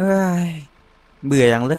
เฮ้ยเบื่ออย่างเลย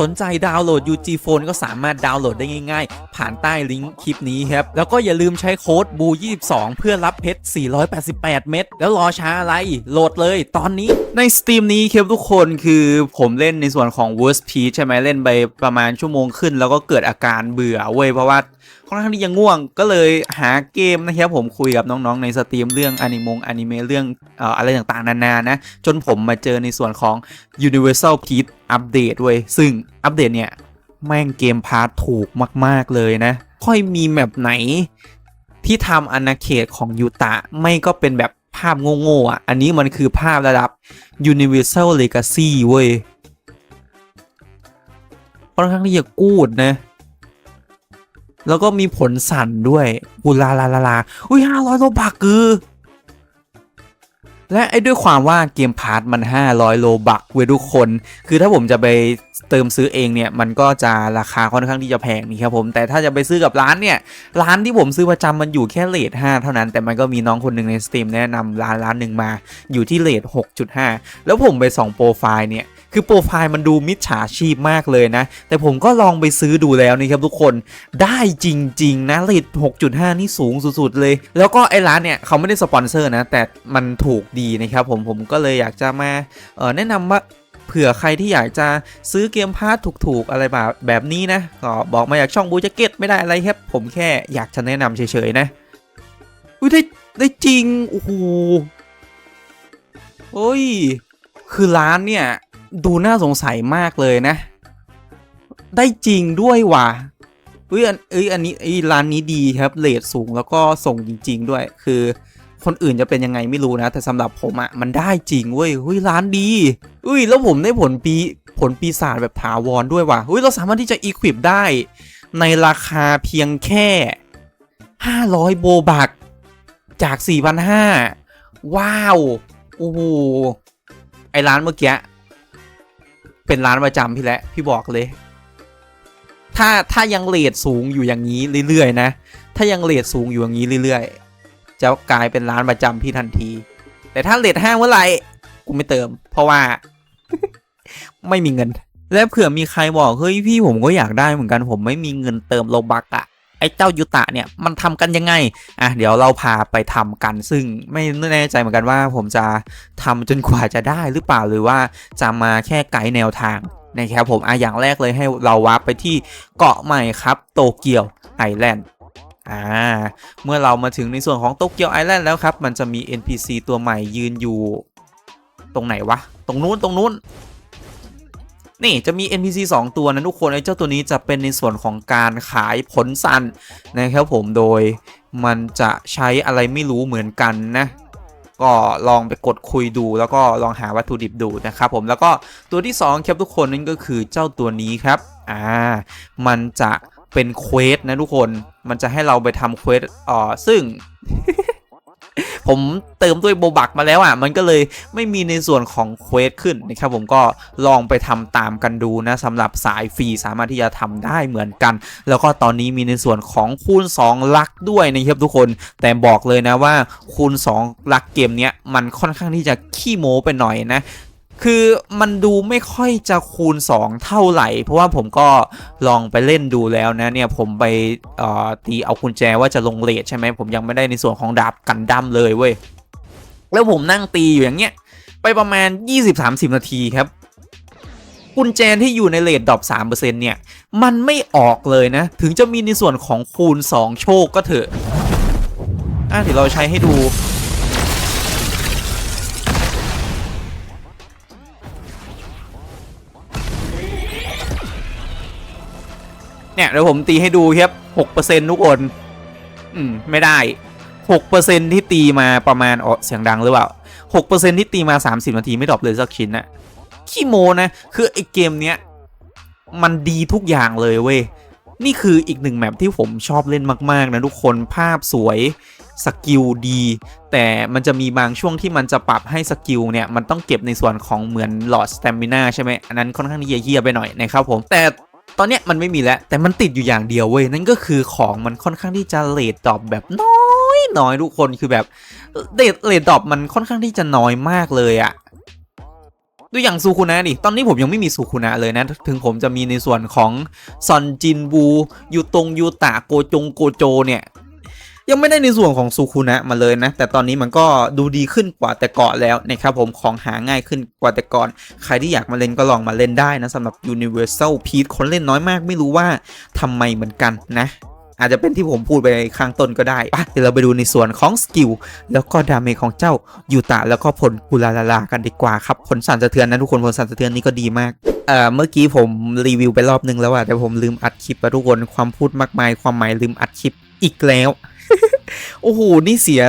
สนใจดาวน์โหลด UG Phone ก็สามารถดาวน์โหลดได้ง่ายๆ ผ่านใต้ลิงก์คลิปนี้ครับ แล้วก็อย่าลืมใช้โค้ดบู22 เพื่อรับเพชร 488 เม็ดแล้วรอช้าอะไรโหลดเลยตอนนี้ในสตรีมนี้ครับทุกคนคือผมเล่นในส่วนของ Worst Peace ใช่ไหมเล่นไปประมาณชั่วโมงขึ้น แล้วก็เกิดอาการเบื่อเว้ยเพราะว่าค่อนข้างที่จะง่วง ก็เลยหาเกมนะครับผมคุยกับน้องๆในสตรีมเรื่องอนิมงอนิเมะเรื่องอะไรต่างๆ นานานะ จนผมมาเจอในส่วนของ Universal Peach อัปเดตเว้ยซึ่งอัปเดตเนี่ย แม่งเกมพาร์ทถูกมากๆเลยนะ ค่อยมีแมปไหน ที่ทำอาณาเขตของยูตะไม่ก็เป็นแบบภาพโง่ๆอะ อันนี้มันคือภาพระดับ Universal Legacy เว้ยค่อนข้างที่จะกูดนะ แล้วก็มีผลสั่นด้วยอุลาลาลาลาอุ้ยห้าร้อยโลบักคือ และไอ้ด้วยความว่าเกมพาร์ทมัน 500 โลบักเว้ยทุกคน คือถ้าผมจะไปเติมซื้อเองเนี่ย มันก็จะราคาค่อนข้างที่จะแพงนี่ครับผม แต่ถ้าจะไปซื้อกับร้านเนี่ย ร้านที่ผมซื้อประจำมันอยู่แค่เลท5เท่านั้น แต่มันก็มีน้องคนหนึ่งในสตรีมแนะนำร้านร้านหนึ่งมา อยู่ที่เลท6.5 แล้วผมไปส่องโปรไฟล์เนี่ย คือโปรไฟล์มันดูมิจฉาชีพมากเลยนะ แต่ผมก็ลองไปซื้อดูแล้วนี่ครับทุกคนได้จริง ๆ นะเรท6.5 นี่สูงสุดๆเลย แล้วก็ไอ้ร้านเนี่ยเขาไม่ได้สปอนเซอร์นะ แต่มันถูกดีนะครับผมผมก็เลยอยากจะมาแนะนำว่าเผื่อใครที่อยากจะซื้อเกมพาร์ทถูกๆ อะไรแบบแบบนี้นะ ก็บอกมาจากช่องบูจเก็ตไม่ได้อะไรครับ ผมแค่อยากจะแนะนำเฉยๆ นะ อุ้ยได้ได้จริง โอ้โหโอ้ย คือร้านเนี่ย ดูน่าสงสัยมากเลยนะ ได้จริงด้วยว่ะเอ้ยอันเอ้ยอันนี้ไอ้ร้านนี้ดีครับเลทสูงแล้วก็ส่งจริง ๆ ด้วย คือคนอื่นจะเป็นยังไงไม่รู้นะ แต่สำหรับผมอะ่ะมันได้จริงเว้ยเฮ้ยร้านดีอุ้ยแล้วผมได้ผลปีผลปีศาจแบบถาวรด้วยว่ะเฮ้ยเราสามารถที่จะอีควิปได้ ในราคาเพียงแค่ 500 โบบักจาก 4,500 ว้าว โอ้โห ไอร้านเมื่อกี้ เป็นร้านประจำพี่แหละพี่บอกเลย ถ้าถ้ายังเลทสูงอยู่อย่างนี้เรื่อยๆนะ ถ้ายังเลทสูงอยู่อย่างนี้เรื่อยๆ จะกลายเป็นร้านประจำพี่ทันที แต่ถ้าเลทห้าเมื่อไหร่กูไม่เติม เพราะว่า ไม่มีเงิน และเผื่อมีใครบอกเฮ้ยพี่ผมก็อยากได้เหมือนกันผมไม่มีเงินเติมโลบักอะ อ้เจ้ายุตะเนี่ยมันทำกันยังไงอะเดี๋ยวเราพาไปทำกัน ซึ่งไม่แน่ใจเหมือนกันว่าผมจะทำจนกว่าจะได้หรือเปล่าหรือว่าจะมาแค่ไกด์แนวทางนะครับผมอะอย่างแรกเลยให้เราวาร์ปไปที่เกาะใหม่ครับโตเกียวไอแลนด์อ่าเมื่อเรามาถึงในส่วนของโตเกียวไอแลนด์แล้วครับ มันจะมี NPC ตัวใหม่ยืนอยู่ ตรงไหนวะ ตรงนู้นตรงนู้น นี่จะมี NPC 2 ตัวนะทุกคนไอ้เจ้าตัวนี้จะเป็นในส่วนของการขายผลสันนะครับผมโดยมันจะใช้อะไรไม่รู้เหมือนกันนะก็ลองไปกดคุยดูแล้วก็ลองหาวัตถุดิบดูนะครับผมแล้วก็ตัวที่2ครับทุกคนนั่นก็คือเจ้าตัวนี้ครับอ่ามันจะเป็นเควสนะทุกคนมันจะให้เราไปทำเควสอ่อซึ่ง ผมเติมด้วยโบบักมาแล้วอะ มันก็เลยไม่มีในส่วนของเควสขึ้นนะครับผมก็ลองไปทำตามกันดูนะสำหรับสายฟรีสามารถที่จะทำได้เหมือนกัน แล้วก็ตอนนี้มีในส่วนของคูณ 2 ลักด้วยนะครับทุกคนแต่บอกเลยนะว่าคูณ 2 ลักเกมเนี้ยมันค่อนข้างที่จะขี้โม้ไปหน่อยนะ คือมันดูไม่ค่อยจะคูณ 2 เท่าไหร่ เพราะว่าผมก็ลองไปเล่นดูแล้วนะเนี่ยผมไปตีเอากุญแจว่าจะลงเลทใช่ไหมผมยังไม่ได้ในส่วนของดาบกันดั้มเลยเว้ย แล้วผมนั่งตีอยู่อย่างเงี้ยไปประมาณ 20-30 นาทีครับ กุญแจที่อยู่ในเลทดรอป3%เนี่ย มันไม่ออกเลยนะ ถึงจะมีในส่วนของคูณ 2 โชคก็เถอะอะเดี๋ยวเราใช้ให้ดู เนี่ยเดี๋ยวผมตีให้ดูครับ6%ทุกคน อืม ไม่ได้6%ที่ตีมาประมาณอ๋อเสียงดังหรือเปล่า6%ที่ตีมา30นาทีไม่ดรอปเลยสักชิ้นนะขี้โมนะ คือไอเกมเนี้ยมันดีทุกอย่างเลยเว้ย นี่คืออีกหนึ่งแมปที่ผมชอบเล่นมากๆนะทุกคนภาพสวยสกิลดี แต่มันจะมีบางช่วงที่มันจะปรับให้สกิลเนี่ย มันต้องเก็บในส่วนของเหมือนหลอดสเตมิน่าใช่ไหมอันนั้นค่อนข้างที่จะเยี่ยไปหน่อยนะครับผม แต่ ตอนเนี้ยมันไม่มีแล้ว แต่มันติดอยู่อย่างเดียวเว้ยนั่นก็คือของมันค่อนข้างที่จะเลดดรอปแบบน้อยน้อยทุกคนคือแบบเลดเลดดรอปมันค่อนข้างที่จะน้อยมากเลยอะดูอย่างซูคุนะดิ ตอนนี้ผมยังไม่มีซูคุนะเลยนะ ถึงผมจะมีในส่วนของซอนจินบูยูตงยูตะโกจงโกโจเนี่ย ยังไม่ได้ในส่วนของซูคุนะมาเลยนะ แต่ตอนนี้มันก็ดูดีขึ้นกว่าแต่ก่อนแล้วนะครับผมของหาง่ายขึ้นกว่าแต่ก่อน ใครที่อยากมาเล่นก็ลองมาเล่นได้นะสำหรับ Universal Peace คนเล่นน้อยมากไม่รู้ว่าทำไมเหมือนกันนะอาจจะเป็นที่ผมพูดไปข้างต้นก็ได้ปะเดี๋ยวเราไปดูในส่วนของสกิลแล้วก็ดาเมจของเจ้ายูตะแล้วก็ผลกุลาลาลากันดีกว่าครับ ผลสั่นสะเทือนนะทุกคนผลสั่นสะเทือนนี่ก็ดีมาก เอ่อเมื่อกี้ผมรีวิวไปรอบนึงแล้วอะแต่ผมลืมอัดคลิปอะทุกคนความพูดมากมายความหมายลืมอัดคลิปอีกแล้ว โอ้โห นี่เสีย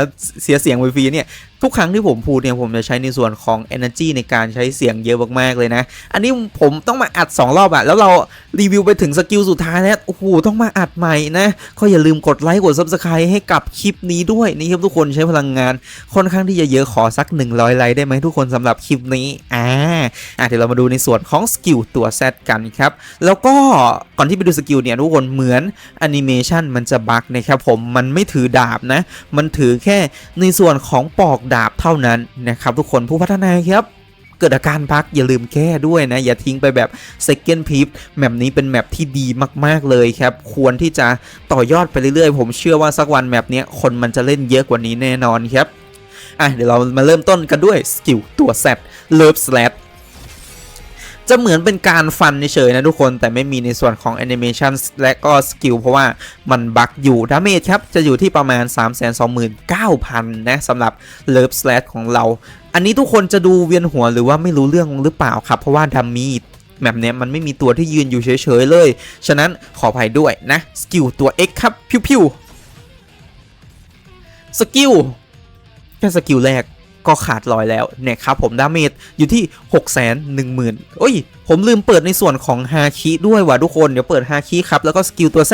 เสียเสียงฟรีเนี่ย ทุกครั้งที่ผมพูดเนี่ยผมจะใช้ในส่วนของ energy ในการใช้เสียงเยอะมากๆเลยนะ อันนี้ผมต้องมาอัด 2 รอบอะแล้วเรารีวิวไปถึงสกิลสุดท้ายแล้วโอ้โหต้องมาอัดใหม่นะก็อย่าลืมกดไลค์กด subscribe ให้กับคลิปนี้ด้วยนี่ครับทุกคนใช้พลังงานค่อนข้างที่จะเยอะขอสัก 100 ไลค์ได้ไหมทุกคนสำหรับคลิปนี้อ่าอะเดี๋ยวเรามาดูในส่วนของสกิลตัว Z กันครับแล้วก็ก่อนที่ไปดูสกิลเนี่ยทุกคนเหมือนแอนิเมชันมันจะบั๊กนะครับผมมันไม่ถือดาบนะ มันถือแค่ในส่วนของปอกดาบเท่านั้นนะครับทุกคนผู้พัฒนาครับเกิดอาการพักอย่าลืมแก้ด้วยนะ อย่าทิ้งไปแบบ Second p i p แมปนี้เป็นแมปที่ดีมาก ๆ เลยครับ ควรที่จะต่อยอดไปเรื่อย ๆ ผมเชื่อว่าสักวันแมปนี้คนมันจะเล่นเยอะกว่านี้แน่นอนครับอะเดี๋ยวเรามาเริ่มต้นกันด้วยสกิลตัวแซดเลิฟสแลด จะเหมือนเป็นการฟันเฉยๆนะทุกคนแต่ไม่มีในส่วนของแอนิเมชันและก็สกิลเพราะว่ามันบั๊กอยู่ดาเมจครับ จะอยู่ที่ประมาณ 329,000 นะสำหรับ Love Slash ของเรา อันนี้ทุกคนจะดูเวียนหัวหรือว่าไม่รู้เรื่องหรือเปล่าครับ เพราะว่าดัมมี่แบบเนี้ยมันไม่มีตัวที่ยืนอยู่เฉยๆเลย ฉะนั้นขออภัยด้วยนะ สกิลตัว X ครับพิวๆสกิลแค่สกิลแรก ก็ขาดลอยแล้วเนี่ยครับผมดาเมจอยู่ที่ 6 1 0 0 0 0โอ้ย ผมลืมเปิดในส่วนของฮาคิด้วยว่ะทุกคน เดี๋ยวเปิดฮาคิครับ แล้วก็สกิลตัว Z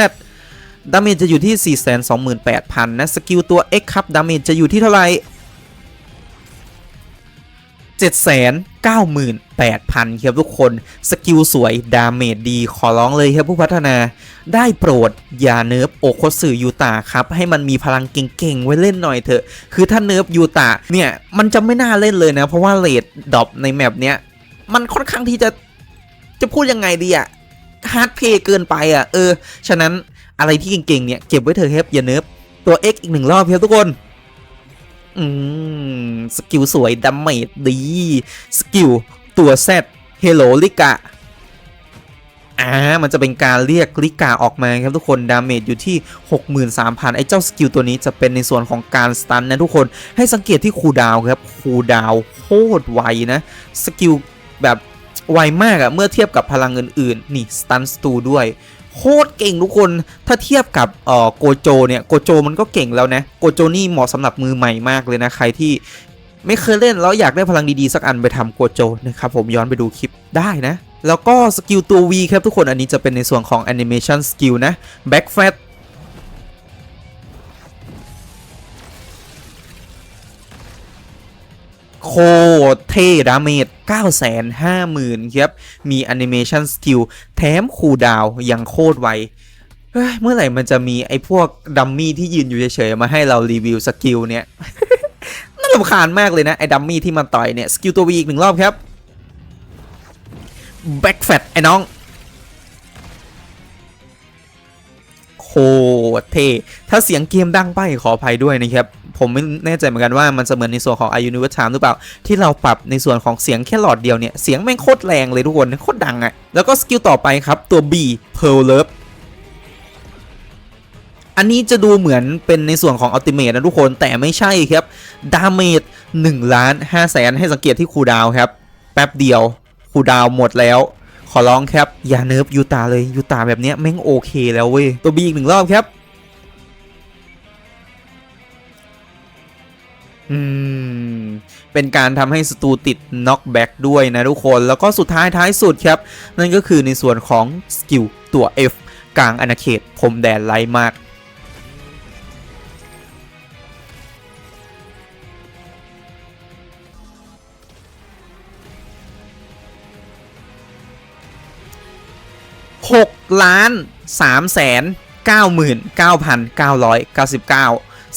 ดาเมจจะอยู่ที่ 428,000 นะ สกิลตัว X ครับ ดาเมจจะอยู่ที่เท่าไหร่ 798,000ครับทุกคน สกิลสวย ดาเมจดี ขอร้องเลยครับผู้พัฒนา ได้โปรด อย่าเนิร์ฟโอโคสึยูตะครับ ให้มันมีพลังเก่งๆ ไว้เล่นหน่อยเถอะ คือถ้าเนิร์ฟยูตะเนี่ย มันจะไม่น่าเล่นเลยนะ เพราะว่าเลดดรอปในแมปเนี้ย มันค่อนข้างที่จะ จะพูดยังไงดีอะฮาร์ดเพย์เกินไปอะเออ ฉะนั้นอะไรที่เก่งๆ เนี่ย เก็บไว้เถอะครับอย่าเนิร์ฟตัว X อีกหนึ่งรอบครับทุกคน อืม สกิลสวยดาเมจดี สกิลตัว Z เฮโลลิกะอ่ามันจะเป็นการเรียกลิกาออกมาครับทุกคน ดาเมจอยู่ที่ 63,000 ไอ้เจ้าสกิลตัวนี้จะเป็นในส่วนของการสตันนะทุกคนให้สังเกตที่คูดาวครับคูดาวโคตรไวนะ สกิลแบบไวมากอะเมื่อเทียบกับพลังอื่น ๆ นี่สตันสตูด้วย โคตรเก่งทุกคน ถ้าเทียบกับเอ่อโกโจเนี่ยโกโจมันก็เก่งแล้วนะโกโจนี่เหมาะสำหรับมือใหม่มากเลยนะใครที่ไม่เคยเล่นแล้วอยากได้พลังดีๆ สักอันไปทำโกโจนะครับผมย้อนไปดูคลิปได้นะ แล้วก็สกิลตัว V ครับทุกคนอันนี้จะเป็นในส่วนของ Animation Skill นะ Back Fat โคตรเท่ดาเมจ950,000ครับ มี Animation Skill แถมคูดาวยังโคตรไวเมื่อไหร่มันจะมีไอ้พวกดัมมี่ที่ยืนอยู่เฉยๆ มาให้เรารีวิวสกิลเนี่ยน่ารำคาญมากเลยนะ ไอ้ดัมมี่ที่มันต่อยเนี่ย สกิลตัว V อีกหนึ่งรอบครับ Back Fat ไอ้น้อง โคตรเท่ถ้าเสียงเกมดังไปขออภัยด้วยนะครับ ผมไม่แน่ใจเหมือนกันว่ามันจะเหมือนในส่วนของ i Universe Time หรือเปล่า ที่เราปรับในส่วนของเสียงแค่หลอดเดียวเนี่ย เสียงแม่งโคตรแรงเลยทุกคนโคตรดังอะ่ะ แล้วก็สกิลต่อไปครับตัว B Pearl Love อันนี้จะดูเหมือนเป็นในส่วนของอัลติเม e นะทุกคนแต่ไม่ใช่ครับดาเมจ1ล้าน5แสนให้สังเกตที่คูดาวครับ แป๊บเดียวคูดาวหมดแล้ว ขอร้องครับ อย่าเนิร์ฟยูตาเลยยูตาแบบเนี้ยแม่งโอเคแล้วเว้ย ตัวบีอีกหนึ่งรอบครับ อืม เป็นการทำให้สตูติดน็อกแบ็กด้วยนะทุกคน แล้วก็สุดท้ายท้ายสุดครับ นั่นก็คือในส่วนของสกิลตัว F กลางอาณาเขตพรมแดนไลท์มาก หกล้านสามแสนเก้าหมื่นเก้าพันเก้าร้อยเก้าสิบเก้า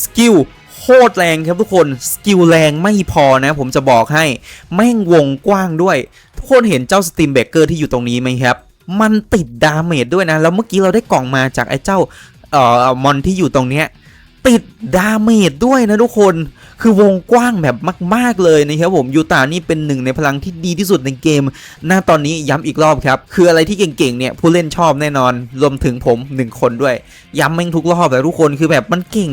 สกิลโคตรแรงครับทุกคน สกิลแรงไม่พอนะ ผมจะบอกให้แม่งวงกว้างด้วย ทุกคนเห็นเจ้าสตีมเบเกอร์ที่อยู่ตรงนี้ไหมครับ มันติดดาเมจด้วยนะ แล้วเมื่อกี้เราได้กล่องมาจากไอ้เจ้าเอ่อมอนที่อยู่ตรงเนี้ย ติดดาเมจด้วยนะทุกคนคือวงกว้างแบบมาก ๆ เลยนะครับผมยูตานี่เป็นหนึ่งในพลังที่ดีที่สุดในเกม หน้าตอนนี้ย้ำอีกรอบครับ คืออะไรที่เก่ง ๆ เนี่ย ผู้เล่นชอบแน่นอน รวมถึงผมหนึ่งคนด้วย ย้ำแม่งทุกรอบแต่ทุกคนคือแบบมันเก่ง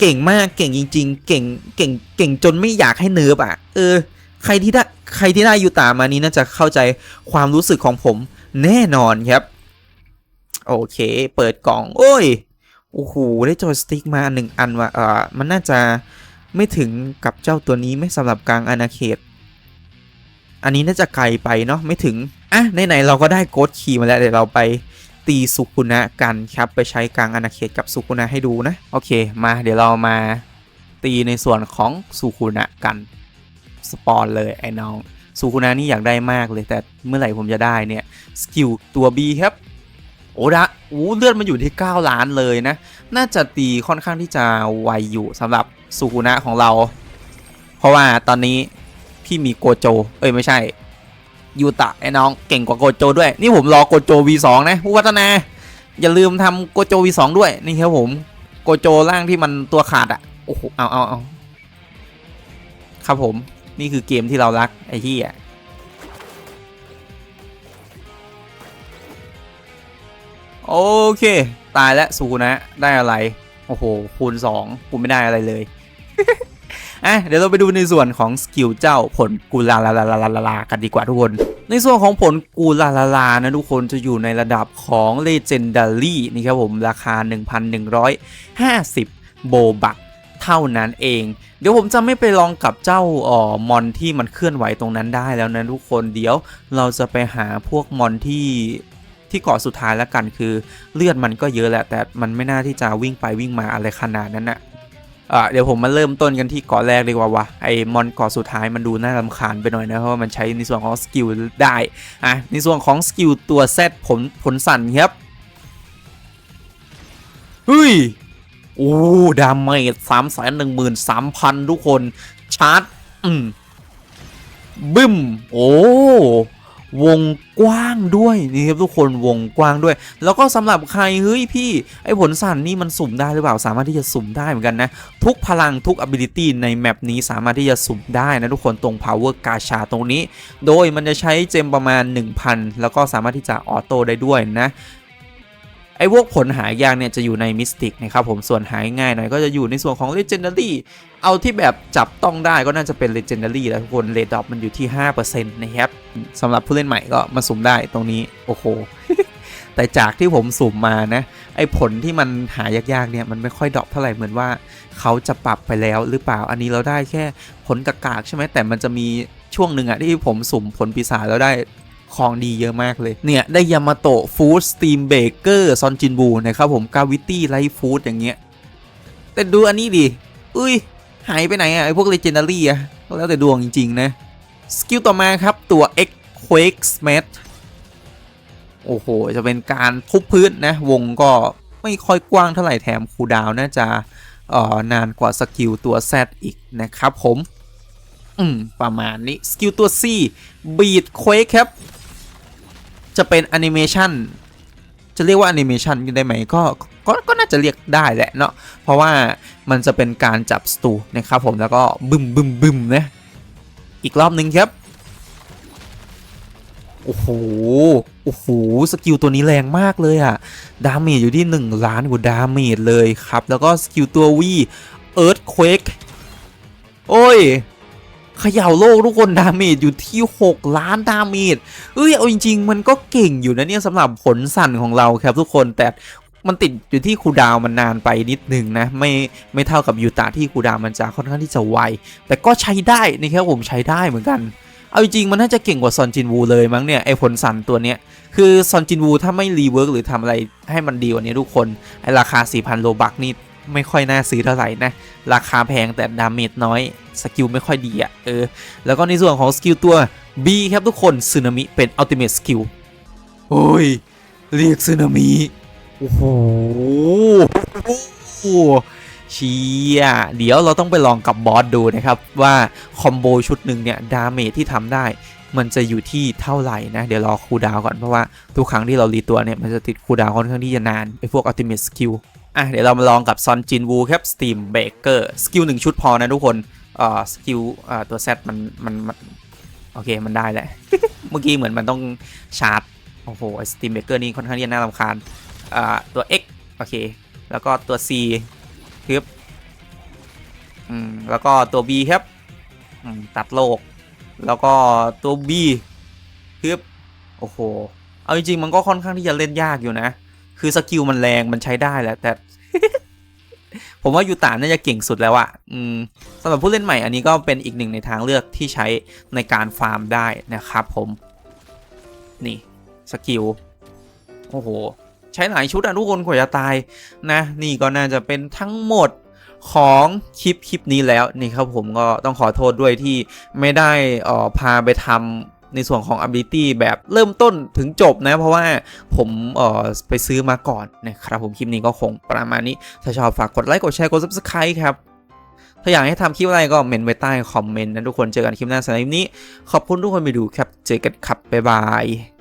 เก่งมากเก่งจริง ๆ เก่งเก่งเก่งจนไม่อยากให้เนิร์ฟอะเออ ใครที่ได้ใครที่ได้ยูตามานี้น่าจะเข้าใจความรู้สึกของผมแน่นอนครับ โอเค เปิดกล่อง โอ้ย โอ้โห ได้จอยสติ๊กมาหนึ่งอันว่ะเออมันน่าจะไม่ถึงกับเจ้าตัวนี้ไม่สำหรับกลางอาณาเขต อันนี้น่าจะไกลไปเนาะไม่ถึง อะไหนๆเราก็ได้โกดคีย์มาแล้วเดี๋ยวเราไปตีสุกุนะกันครับไปใช้กลางอาณาเขตกับสุกุนะให้ดูนะ โอเค มาเดี๋ยวเรามาตีในส่วนของสุกุนะกันสปอนเลยไอ้น้องสุกุนะนี่อยากได้มากเลยแต่เมื่อไหร่ผมจะได้เนี่ยสกิลตัว B ครับ อ้ดะโอ้เลือดมันอยู่ที่ 9 ล้านเลยนะ น่าจะตีค่อนข้างที่จะไวอยู่สำหรับสุกุนะของเรา เพราะว่าตอนนี้พี่มีโกโจ เอ้ยไม่ใช่ยูตะไอ้น้องเก่งกว่าโกโจด้วย นี่ผมรอโกโจ V2 นะผู้พัฒนา อย่าลืมทำโกโจ V2 ด้วยนี่ครับผมโกโจร่างที่มันตัวขาดอะโอ้โหเอาเอาเอาครับผมนี่คือเกมที่เรารักไอ้ที่อะ โอเค ตายแล้วสูนะ ได้อะไร โอ้โห คูณ2คูณไม่ได้อะไรเลยอะเดี๋ยวเราไปดูในส่วนของสกิลเจ้าผลกูลาลาลาลาลาลากันดีกว่าทุกคน ในส่วนของผลกูลาลาลานะทุกคนจะอยู่ในระดับของ Legendary นี่ครับผมราคา 1,150 โบบักเท่านั้นเอง เดี๋ยวผมจะไม่ไปลองกับเจ้าออมอนที่มันเคลื่อนไหวตรงนั้นได้แล้วนะทุกคนเดี๋ยวเราจะไปหาพวกมอนที่ ที่เกาะสุดท้ายแล้วกันคือเลือดมันก็เยอะแหละแต่มันไม่น่าที่จะวิ่งไปวิ่งมาอะไรขนาดนั้นนะอะเดี๋ยวผมมาเริ่มต้นกันที่เกาะแรกดีกว่าวะไอ้มอนเกาะสุดท้ายมันดูน่ารำคาญไปหน่อยนะเพราะว่ามันใช้ในส่วนของสกิลได้อะในส่วนของสกิลตัวเซตผลผลสั่นครับเฮ้ยโอ้ดาเมจสามแสนหนึ่งหมื่นสามพันทุกคนชาร์จอืมบึ้ม โอ้ วงกว้างด้วยนี่ครับทุกคนวงกว้างด้วย แล้วก็สำหรับใครเฮ้ยพี่ไอ้ผลสั่นนี่มันสุ่มได้หรือเปล่าสามารถที่จะสุ่มได้เหมือนกันนะ ทุกพลังทุก ability ในแมปนี้สามารถที่จะสุ่มได้นะทุกคนตรง power กาชาตรงนี้ โดยมันจะใช้เจมประมาณ 1,000 แล้วก็สามารถที่จะออโต้ได้ด้วยนะ ไอ้พวกผลหายากเนี่ยจะอยู่ในมิสติกนะครับผมส่วนหายง่ายหน่อยก็จะอยู่ในส่วนของ Legendary เอาที่แบบจับต้องได้ก็น่าจะเป็น Legendary แล้วทุกคนเรดดอปมันอยู่ที่ 5%นะครับสำหรับผู้เล่นใหม่ก็มาสุ่มได้ตรงนี้โอ้โหแต่จากที่ผมสุ่มมานะไอ้ผลที่มันหายากๆเนี่ยมันไม่ค่อยดรอปเท่าไหร่เหมือนว่าเขาจะปรับไปแล้วหรือเปล่าอันนี้เราได้แค่ผลกากๆใช่ไหมแต่มันจะมีช่วงหนึ่งอะที่ผมสุ่มผลปีศาจแล้วได้ ของดีเยอะมากเลย เนี่ยได้ยามาโตะฟู้ดสตีมเบเกอร์ซอนจินบูนะครับผมกาวิตี้ไลท์ฟู้ดอย่างเงี้ย แต่ดูอันนี้ดิ อุ้ย หายไปไหนอะไอพวกเลเจนดารี่อะแล้วแต่ดวงจริง ๆ นะ สกิลต่อมาครับตัว X Quake Smash โอ้โห จะเป็นการทุบพื้นนะ วงก็ไม่ค่อยกว้างเท่าไหร่แถมคูลดาวน่าจะเอ่อนานกว่าสกิลตัว Z อีกนะครับผม อืม ประมาณนี้ สกิลตัว C Beat Quake ครับ จะเป็นแอนิเมชันจะเรียกว่าแอนิเมชันได้ไหมก็ก็ก็น่าจะเรียกได้แหละเนาะเพราะว่ามันจะเป็นการจับสตูนะครับผมแล้วก็บึมบึมบึมนะอีกรอบหนึ่งครับโอ้โห โอ้โห สกิลตัวนี้แรงมากเลยอะดาเมจอยู่ที่ 1 ล้านกว่าดาเมจเลยครับ แล้วก็สกิลตัววีเอิร์ธเควกโอ้ย เขย่าโลกทุกคนดาเมจอยู่ที่ 6 ล้านดาเมจเอ้ยเอาจริง ๆ มันก็เก่งอยู่นะเนี่ยสำหรับผลสั่นของเราครับทุกคนแต่มันติดอยู่ที่คูดาวมันนานไปนิดนึงนะ ไม่ไม่เท่ากับยูตาที่คูดาวมันจะค่อนข้างที่จะไว แต่ก็ใช้ได้นะครับผมใช้ได้เหมือนกัน เอาจริงมันน่าจะเก่งกว่าซอนจินวูเลยมั้งเนี่ยไอผลสันตัวเนี้ยคือซอนจินวูถ้าไม่รีเวิร์กหรือทำอะไรให้มันดีกว่านี้ทุกคนไอราคา 4,000 โลบักนี่ ไม่ค่อยน่าซื้อเท่าไหร่นะ ราคาแพงแต่ดาเมจน้อย สกิลไม่ค่อยดีอะ่ะ เออ แล้วก็ในส่วนของสกิลตัว B ครับทุกคนซึนามิเป็นอัลติเม e สกิลโอ้ย เรียกซึนามิ โอ้โหเชียเดี๋ยวเราต้องไปลองกับบอสดูนะครับ ว่าคอมโบชุดหนึ่งเนี่ย ดาเมจที่ทำได้มันจะอยู่ที่เท่าไหร่นะ เดี๋ยวรอคูดาวก่อนเพราะว่าทุกครั้งที่เรารีตัวเนี่ย มันจะติดคูดาวค่อนข้างที่จะนานไอพวกอัลติเม e สกิล อะเดี๋ยวเรามาลองกับซอนจินวูครับสตีมเบเกอร์สกิลหนึ่งชุดพอนะทุกคนเอ่อสกิลอ่อตัวเซตมันมันมันโอเคมันได้แหละ เมื่อกี้เหมือนมันต้องชาร์จ โอ้โหสตีมเบเกอร์นี่ค่อนข้างที่จะน่ารำคาญอ่าตัว X โอเค แล้วก็ตัว C ครับอืมแล้วก็ตัว B ครับอืมตัดโลก แล้วก็ตัว B ครับโอ้โห เอาจริงๆมันก็ค่อนข้างที่จะเล่นยากอยู่นะ คือสกิลมันแรงมันใช้ได้แหละแต่ ผมว่ายูตาน่าจะเก่งสุดแล้วอะอืมสำหรับผู้เล่นใหม่อันนี้ก็เป็นอีกหนึ่งในทางเลือกที่ใช้ในการฟาร์มได้นะครับผม นี่สกิลโอ้โห ใช้หลายชุดอะทุกคนกว่าจะตายนะ นี่ก็น่าจะเป็นทั้งหมดของคลิปคลิปนี้แล้วนี่ครับผมก็ต้องขอโทษด้วยที่ไม่ได้ออพาไปทำ ในส่วนของ ability แบบเริ่มต้นถึงจบนะ เพราะว่าผมเอ่อไปซื้อมาก่อนนะครับผมคลิปนี้ก็คงประมาณนี้ ถ้าชอบฝากกดไลค์กดแชร์กด subscribe ครับ ถ้าอยากให้ทำคลิปอะไรก็เมนไว้ใต้คอมเมนต์นะทุกคนเจอกันคลิปหน้าสำหรับคลิปนี้ ขอบคุณทุกคนไปดูครับเจอกันครับบ๊ายบาย